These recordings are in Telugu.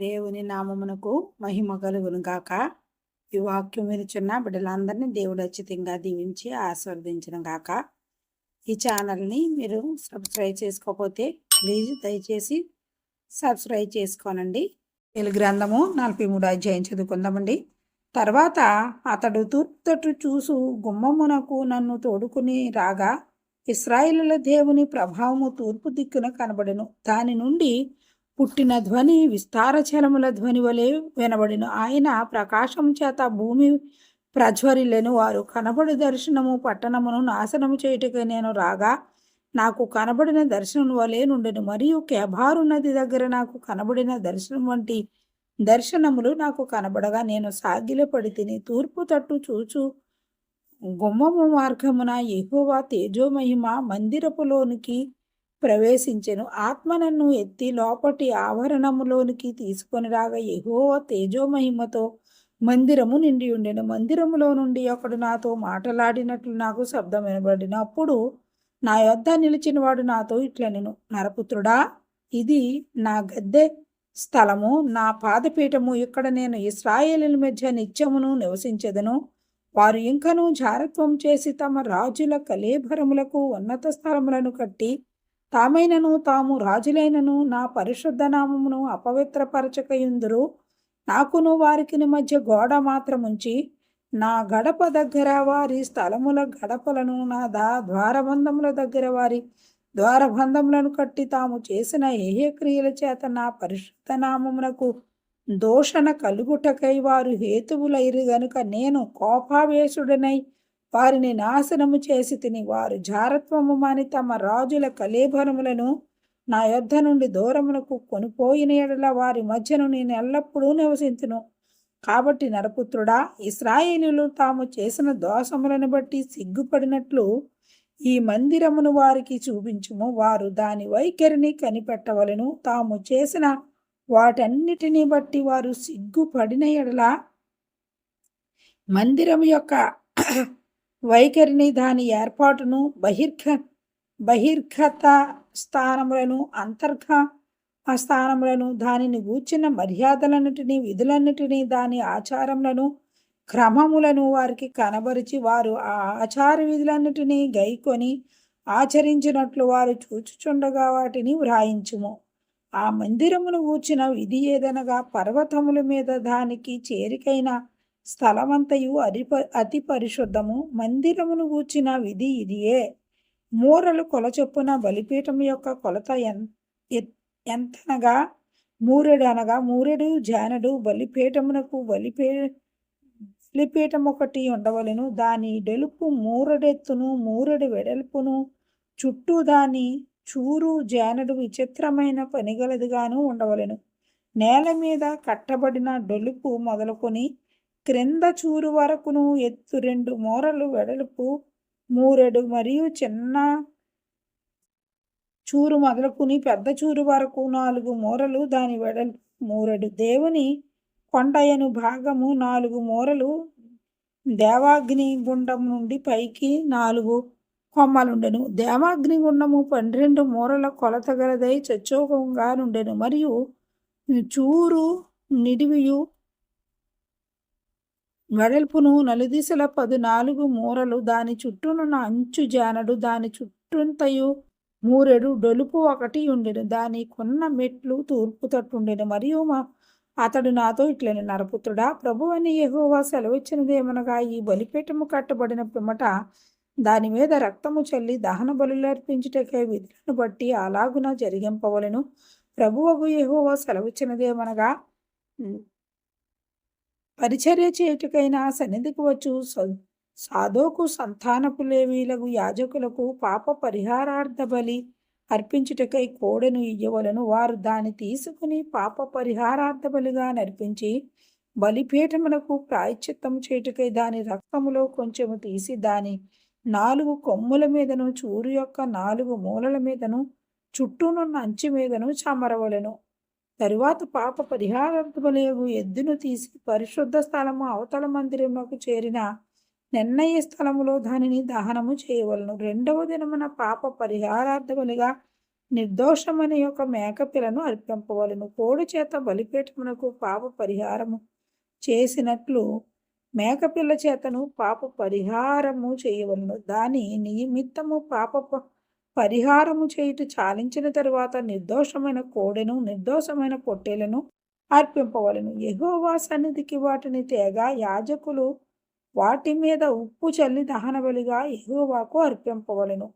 దేవుని నామమునకు మహిమ కలుగును గాక. ఈ వాక్యం వినుచున్న బిడ్డలందరినీ దేవుడు అచ్చితంగా దీవించి ఆస్వాదించిన గాక. ఈ ఛానల్ని మీరు సబ్స్క్రైబ్ చేసుకోకపోతే ప్లీజ్ దయచేసి సబ్స్క్రైబ్ చేసుకోనండి. తెలుగు గ్రంథము నలభై మూడు అధ్యాయం చదువుకుందామండి. తర్వాత అతడు తూర్పుతట్టు చూసు గుమ్మమునకు నన్ను తోడుకుని రాగా ఇస్రాయిలుల దేవుని ప్రభావము తూర్పు దిక్కున కనబడెను. దాని నుండి పుట్టిన ధ్వని విస్తారచలముల ధ్వని వలె వినబడిను. ఆయన ప్రకాశం చేత భూమి ప్రజ్వరిల్లెను. వారు కనబడి దర్శనము పట్టణమును నాశనము చేయుటకు నేను రాగా నాకు కనబడిన దర్శనం వలె నుండెను. మరియు కేబారు నది దగ్గర నాకు కనబడిన దర్శనం వంటి దర్శనములు నాకు కనబడగా నేను సాగిలపడి తిని తూర్పు తట్టు చూచు గుమ్మము మార్గమున ఎహోవా తేజోమహిమ మందిరపులోనికి ప్రవేశించెను. ఆత్మ నన్ను ఎత్తి లోపటి ఆవరణములోనికి తీసుకొని రాగా ఎహోవా తేజోమహిమతో మందిరము నిండి ఉండెను. మందిరములో నుండి ఒకడు నాతో మాటలాడినట్లు నాకు శబ్దం వినబడిన అప్పుడు నా యొద్ద నిలిచిన వాడు నాతో ఇట్లనెను. నరపుత్రుడా ఇది నా గద్దె స్థలము. నా పాదపీఠము ఇక్కడ నేను ఇస్రాయేలీల మధ్య నిత్యమును నివసించెదను. వారు ఇంకనూ జారత్వం చేసి తమ రాజుల కలేభరములకు ఉన్నత స్థలములను కట్టి తామైనను తాము రాజులైనను నా పరిశుద్ధ నామమును అపవిత్రపరచకయుందురు. నాకును వారికి మధ్య గోడ మాత్రముంచి నా గడప దగ్గర వారి స్థలముల గడపలను నా దా ద్వారబంధముల దగ్గర వారి ద్వారబంధములను కట్టి తాము చేసిన ఏహే క్రియల చేత నా పరిశుద్ధ నామమునకు దోషణ కలుగుటకై వారు హేతువులైరు గనుక నేను కోపావేశుడనై వారిని నాశనము చేసి తిని వారు జారత్వము మాని తమ రాజుల కలేభరములను నా యొద్ధ నుండి దూరమునకు కొనిపోయిన ఎడల వారి మధ్యను నేను ఎల్లప్పుడూ నివసించును కాబట్టి నరపుత్రుడా ఇస్రాయేలీలు తాము చేసిన దోషములను బట్టి సిగ్గుపడినట్లు ఈ మందిరమును వారికి చూపించుము. వారు దాని వైఖరిని కనిపెట్టవలను. తాము చేసిన వాటన్నిటిని బట్టి వారు సిగ్గుపడిన ఎడల మందిరం యొక్క వైఖరిని దాని ఏర్పాటును బహిర్ఘ బహిర్గత స్థానములను అంతర్ఘ స్థానములను దానిని గూర్చిన మర్యాదలన్నిటినీ విధులన్నిటినీ దాని ఆచారములను క్రమములను వారికి కనబరిచి వారు ఆ ఆచార విధులన్నిటినీ గైకొని ఆచరించినట్లు వారు చూచుచుండగా వాటిని వ్రాయించుము. ఆ మందిరమును కూర్చిన విధి ఏదనగా పర్వతముల మీద దానికి చేరికైన స్థలమంతయు అరి అతి పరిశుద్ధము. మందిరమును గూర్చిన విధి ఇదియే. మూరలు కొల చొప్పున బలిపీఠం యొక్క కొలత ఎంతనగా? మూరెడు అనగా? మూరెడు జానడు బలిపీఠమునకు బలిపే బలిపీఠం ఒకటి ఉండవలను. దాని డెలుపు మూరడెత్తును మూరెడు వెడల్పును. చుట్టూ దాని చూరు జానడు విచిత్రమైన పనిగలదిగాను ఉండవలెను. నేల మీద కట్టబడిన డొలుపు మొదలుకొని క్రింద చూరు వరకును ఎత్తు రెండు మూరలు వెడల్పు మూరెడు మరియు చిన్న చూరు మొదలుకుని పెద్ద చూరు వరకు నాలుగు మూరలు దాని వెడల్పు మూరెడు. దేవుని కొండయను భాగము నాలుగు మూరలు దేవాగ్ని గుండం నుండి పైకి నాలుగు కొమ్మలుండెను. దేవాగ్ని గుండము పన్నెండు మూరల కొలత గలదై చచ్చోకంగా నుండెను మరియు చూరు నిడివియు వెడల్పును నలుదిశల పదునాలుగు మూరలు దాని చుట్టూనున్న అంచు జానడు దాని చుట్టూంతయు మూరెడు డొలుపు ఒకటి ఉండెను. దాని కొన్న మెట్లు తూర్పు తట్టుండెను. మరియు మా అతడు నాతో ఇట్లని నరపుత్రుడా ప్రభు అని యహోవా సెలవిచ్చినదేమనగా ఈ బలిపీఠము కట్టబడిన పిమ్మట దాని మీద రక్తము చల్లి దహన బలులు అర్పించుటకే విధులను బట్టి అలాగున జరిగింపవలను. ప్రభువగు యహోవా సెలవిచ్చినదేమనగా పరిచర్య చేయుటకైనా సన్నిధికి వచ్చు. సాధోకు సంతానపు లేవీలకు యాజకులకు పాప పరిహారార్థ బలి అర్పించుటకై కోడెను ఇయ్యవలను. వారు దాన్ని తీసుకుని పాప పరిహారార్థ బలిగా నర్పించి బలిపీఠములకు ప్రాయశ్చిత్తం చేయుటకై దాని రక్తములో కొంచెము తీసి దాని నాలుగు కొమ్ముల మీదను చూరు యొక్క నాలుగు మూలల మీదను చుట్టూనున్న అంచు మీదను చమరవలెను. తరువాత పాప పరిహారంతులేవు ఎద్దును తీసి పరిశుద్ధ స్థలము అవతల మందిరములకు చేరిన నిర్ణయ స్థలములో దానిని దహనము చేయవలను. రెండవ దినమున పాప పరిహారార్థములుగా నిర్దోషమని యొక్క మేకపిలను అర్పింపవలను. కోడి చేత బలిపీఠమునకు పాప పరిహారము చేసినట్లు మేకపిల్ల చేతను పాప పరిహారము చేయవలను. దాని నిమిత్తము పాప పరిహారము చేయుట చాలించిన తరువాత నిర్దోషమైన కోడెను నిర్దోషమైన పొట్టేలను అర్పింపవలను. ఎహోవా సన్నిధికి వాటిని తేగా యాజకులు వాటి మీద ఉప్పు చల్లి దహన బలిగా ఎహోవాకు అర్పింపవలను.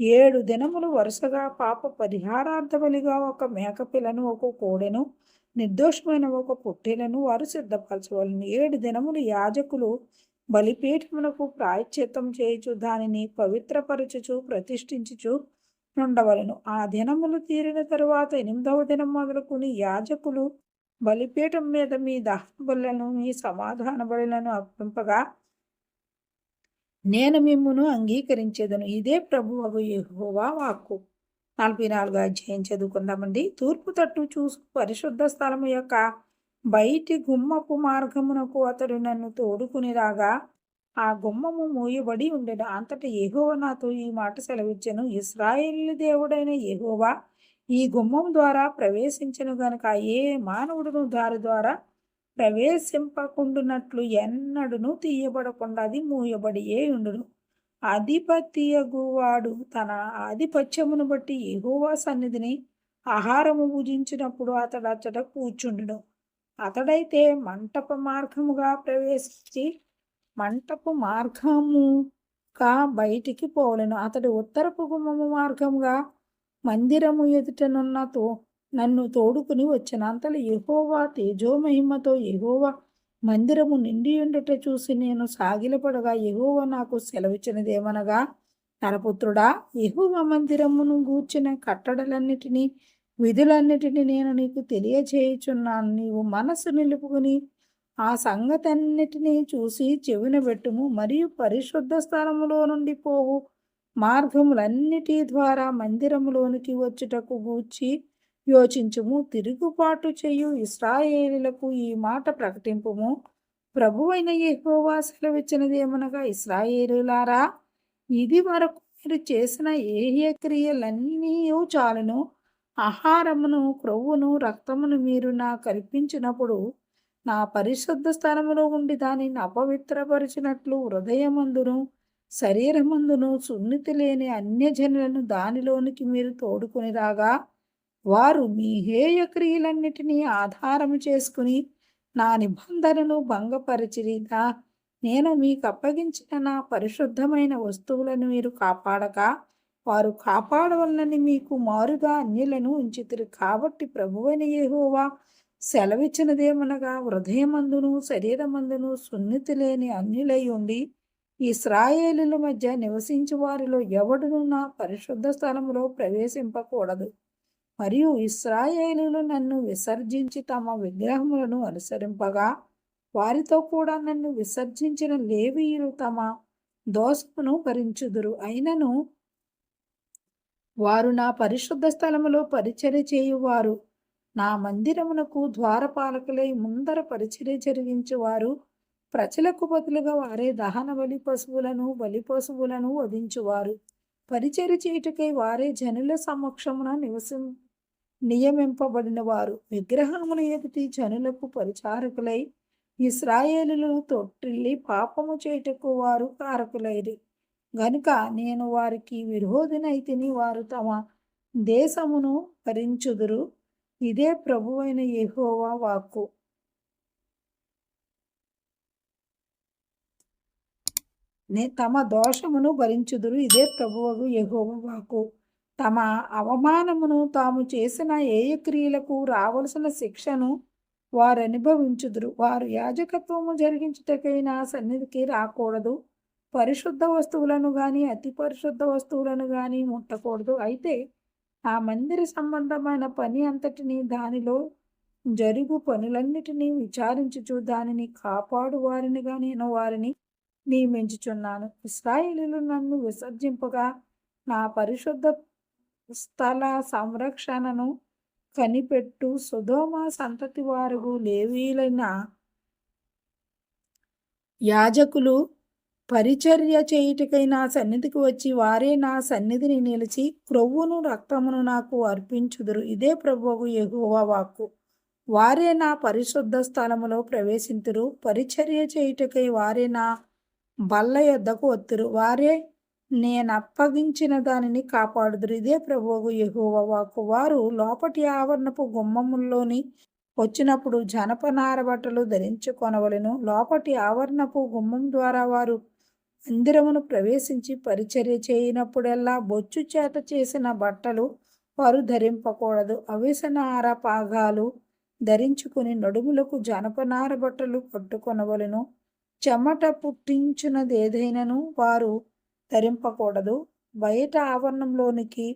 ఏడు దినములు వరుసగా పాప పరిహారార్థ బలిగా ఒక మేకపిల్లను ఒక కోడెను నిర్దోషమైన ఒక పొట్టేలను వారు సిద్ధపరచవలను. ఏడు దినములు యాజకులు బలిపీఠమునకు ప్రాయశ్చిత్తం చేయుచు దానిని పవిత్రపరచుచు ప్రతిష్ఠించుచు ఉండవలను ఆ దినములు తీరిన తరువాత ఎనిమిదవ దినం మొదలుకుని యాజకులు బలిపీఠం మీద మీ దహన మీ సమాధాన బలులను అర్పింపగా నేను మిమ్మును అంగీకరించేదను. ఇదే ప్రభువగు యహోవా వాక్కు. నలభై నాలుగు అధ్యాయం చదువుకుందామండి. తూర్పు తట్టు చూసు పరిశుద్ధ స్థలము యొక్క బయటి గుమ్మపు మార్గమునకు అతడు నన్ను తోడుకుని రాగా ఆ గుమ్మము మూయబడి ఉండెను. అంతటి యెహోవా నాతో ఈ మాట సెలవిచ్చెను. ఇస్రాయేల్ దేవుడైన యెహోవా ఈ గుమ్మం ద్వారా ప్రవేశించను గనుక ఏ మానవుడును దారి ద్వారా ప్రవేశింపకుండునట్లు ఎన్నడును తీయబడకుండా అది మూయబడియే ఉండును. అధిపతియగువాడు తన ఆధిపత్యమును బట్టి ఎగువ సన్నిధిని ఆహారము భుజించినప్పుడు అతడు అతడ కూర్చుండును. అతడైతే మంటప మార్గముగా ప్రవేశించి మంటపు మార్గముగా బయటికి పోలేను అతడు ఉత్తరపు గుమ్మము మార్గముగా మందిరము ఎదుటనున్నతో నన్ను తోడుకుని వచ్చిన. అంతలో ఎహోవా తేజోమహిమతో ఎహోవా మందిరము నిండి ఉండట చూసి నేను సాగిలపడగా ఎహోవా నాకు సెలవిచ్చినదేమనగా నరపుత్రుడా ఎహోవా మందిరమును గూర్చిన కట్టడలన్నిటినీ విధులన్నిటినీ నేను నీకు తెలియచేయుచున్నాను. నీవు మనసు నిలుపుకుని ఆ సంగతన్నిటినీ చూసి చెవిన పెట్టుము. మరియు పరిశుద్ధ స్థలములో నుండి పోవు. మార్గములన్నిటి ద్వారా మందిరములోనికి వచ్చుటకు గూర్చి యోచించుము. తిరుగుబాటు చేయు ఇస్రాయేలులకు ఈ మాట ప్రకటింపుము. ప్రభువైన యెహోవా సెలవిచ్చినదేమనగా ఇస్రాయేలులారా ఇది వరకు మీరు చేసిన ఏ ఏ క్రియలన్నీ చాలును. ఆహారమును క్రొవ్వును రక్తమును మీరు నా కల్పించినప్పుడు నా పరిశుద్ధ స్థలములో ఉండి దానిని అపవిత్రపరిచినట్లు హృదయమందును శరీరమందును సున్నితి లేని అన్యజనులను దానిలోనికి మీరు తోడుకుని రాగా వారు మీ హేయ క్రియలన్నిటినీ ఆధారము చేసుకుని నా నిబంధనను భంగపరిచిరిగా నేను మీకు అప్పగించిన నా పరిశుద్ధమైన వస్తువులను మీరు కాపాడక వారు కాపాడవలనని మీకు మారుగా అన్యులను ఉంచితురు కాబట్టి ప్రభువైన యెహోవా సెలవిచ్చినదేమనగా హృదయమందును శరీరమందును సున్నితి లేని అన్యులై ఉండి ఇస్రాయేలుల మధ్య నివసించు వారిలో ఎవడును నా పరిశుద్ధ స్థలంలో ప్రవేశింపకూడదు. మరియు ఇస్రాయేలులు నన్ను విసర్జించి తమ విగ్రహములను అనుసరింపగా వారితో కూడా నన్ను విసర్జించిన లేవీయులు తమ దోషమును భరించుదురు. అయినను వారు నా పరిశుద్ధ స్థలములో పరిచర్య చేయువారు. నా మందిరమునకు ద్వారపాలకులై ముందర పరిచర్య జరిగించువారు. ప్రజలకు బదులుగా వారే దహన బలి పశువులను బలి పశువులను వధించువారు. పరిచర్య చేయుటకై వారే జనుల సమక్షమున నివసి నియమింపబడిన వారు విగ్రహముల ఎదుటి జనులకు పరిచారకులై ఇస్రాయేలులో తొట్టిల్లి పాపము చేయుటకు వారు కారకులైరి. గనుక నేను వారికి విరోధినైతిని వారు తమ దేశమును భరించుదురు ఇదే ప్రభువైన యెహోవా వాక్కు. నే తమ దోషమును భరించుదురు. ఇదే ప్రభువగు యహోవా వాక్కు. తమ అవమానమును తాము చేసిన ఏయ క్రియలకు రావలసిన శిక్షను వారు అనుభవించుదురు వారు యాజకత్వము జరిగించుటకైనా సన్నిధికి రాకూడదు. పరిశుద్ధ వస్తువులను కానీ అతి పరిశుద్ధ వస్తువులను కానీ ముట్టకూడదు. అయితే ఆ మందిర సంబంధమైన పని అంతటిని దానిలో జరుగు పనులన్నిటినీ విచారించుచు దానిని కాపాడు వారినిగా నేను వారిని నియమించుచున్నాను. ఇస్రాయేలీలు నన్ను విసర్జింపగా నా పరిశుద్ధ స్థల సంరక్షణను కనిపెట్టు. సుధోమ సంతతి వారు లేవీలైన యాజకులు పరిచర్య చేయుటకై నా సన్నిధికి వచ్చి వారే నా సన్నిధిని నిలిచి క్రొవ్వును రక్తమును నాకు అర్పించుదురు. ఇదే ప్రభువు ఎగువ వాక్కు. వారే నా పరిశుద్ధ స్థలములో ప్రవేశింతురు. పరిచర్య చేయుటకై వారే నా బల్ల యొద్దకు వత్తురు. వారే నేను అప్పగించిన దానిని కాపాడుదురు. ఇదే ప్రభువు ఎగువ వాక్కు. వారు లోపటి ఆవరణపు గుమ్మముల్లోని వచ్చినప్పుడు జనపనార బట్టలు ధరించుకొనవలెను. లోపటి ఆవరణపు గుమ్మం ద్వారా వారు మందిరమును ప్రవేశించి పరిచర్య చేయనప్పుడెల్లా బొచ్చు చేత చేసిన బట్టలు వారు ధరింపకూడదు. అవిసనార పాగాలు ధరించుకుని నడుములకు జనపనార బట్టలు కట్టుకొనవలను. చెమట పుట్టించినదేదైనను వారు ధరింపకూడదు. బయట ఆవరణంలోనికి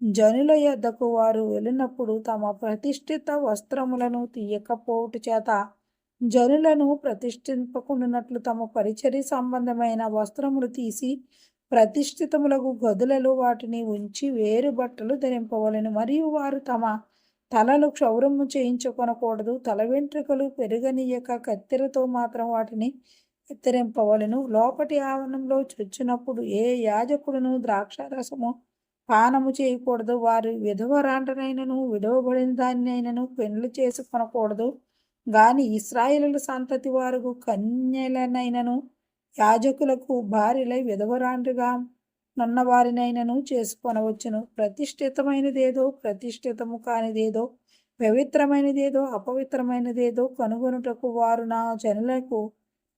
జనుల యొద్దకు వారు వెళ్ళినప్పుడు తమ ప్రతిష్ఠిత వస్త్రములను తీయకపోవుట చేత జనులను ప్రతిష్ఠింపకుండానట్లు తమ పరిచర్య సంబంధమైన వస్త్రములు తీసి ప్రతిష్ఠితములకు గదులలో వాటిని ఉంచి వేరు బట్టలు ధరింపవలెను. మరియు వారు తమ తలలు క్షౌరము చేయించుకొనకూడదు. తల వెంట్రుకలు పెరుగనీయక కత్తెరతో మాత్రం వాటిని కత్తిరింపవలెను లోపటి ఆవరణంలో చొచ్చినప్పుడు ఏ యాజకుడును ద్రాక్షారసము పానము చేయకూడదు. వారు విధవరాంటనైనను విడవబడిన దానినైనను పెండ్లు చేసుకొనకూడదు గాని ఇస్రాయేలుల సంతతి వారు కన్యలనైనను యాజకులకు భార్యలై విధవరాండ్రుగా నున్న వారినైనను చేసుకొనవచ్చును. ప్రతిష్ఠితమైనదేదో ప్రతిష్ఠితము కానిదేదో పవిత్రమైనదేదో అపవిత్రమైనదేదో కనుగొనుటకు వారు నా జనులకు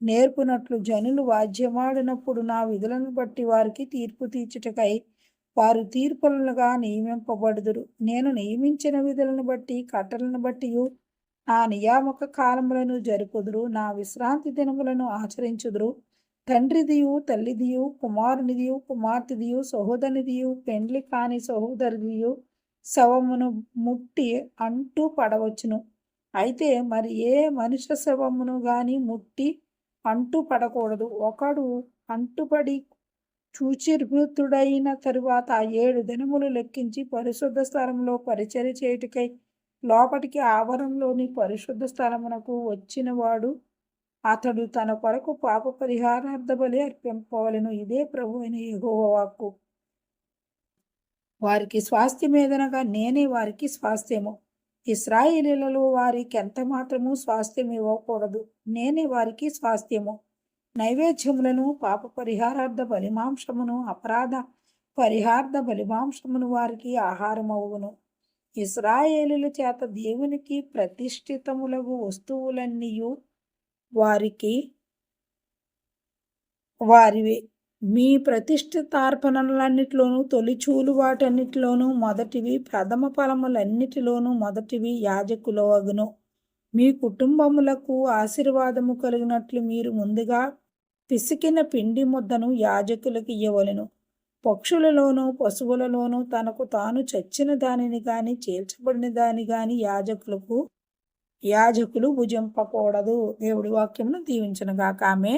నేర్పునట్లు జనులు వాద్యమాడినప్పుడు నా విధులను బట్టి వారికి తీర్పు తీర్చుటకై వారు తీర్పులుగా నియమింపబడుదురు. నేను నియమించిన విధులను బట్టి కట్టలను బట్టి నా నియామక కాలములను జరుపుదురు నా విశ్రాంతి దినములను ఆచరించుదురు. తండ్రిదియు తల్లిదియు కుమారునిదియు కుమార్తెదియు సహోదరునిదియు పెండ్లి కాని సహోదరుదియు శవమును ముట్టి అంటూ పడవచ్చును. అయితే మరి ఏ మనుష్య శవమును గాని ముట్టి అంటూ పడకూడదు. ఒకడు అంటుపడి చూచిర్భూతుడైన తరువాత ఏడు దినములు లెక్కించి పరిశుద్ధ స్థలంలో పరిచర్య చేయుటకై లోపటికి ఆవరణలోని పరిశుద్ధ స్థలమునకు వచ్చినవాడు అతడు తన కొరకు పాప పరిహారార్థ బలి అర్పింపవలను. ఇదే ప్రభు అయిన యెహోవా వాక్కు. వారికి స్వాస్థ్యమేదనగా నేనే వారికి స్వాస్థ్యము. ఇస్రాయేలీలలో వారికి ఎంత మాత్రము స్వాస్థ్యం ఇవ్వకూడదు. నేనే వారికి స్వాస్థ్యము. నైవేద్యములను పాప పరిహారార్థ బలిమాంసమును అపరాధ పరిహార్థ బలిమాంసమును వారికి ఆహారమవును ఇస్రాయేలుల చేత దేవునికి ప్రతిష్ఠితములగు వస్తువులన్నీయు వారికి వారివే. మీ ప్రతిష్ఠితార్పణలన్నిటిలోనూ తొలిచూలు వాటన్నిటిలోనూ మొదటివి ప్రథమ ఫలములన్నిటిలోనూ మొదటివి యాజకులవగును. మీ కుటుంబములకు ఆశీర్వాదము కలిగినట్లు మీరు ముందుగా పిసికిన పిండి ముద్దను యాజకులకు ఇవ్వవలను పక్షులలోనూ పశువులలోనూ తనకు తాను చచ్చిన దానిని కానీ చేల్చబడిన దాని కానీ యాజకులకు యాజకులు భుజింపకూడదు. దేవుడి వాక్యమును దీవించనుగాక. ఆమె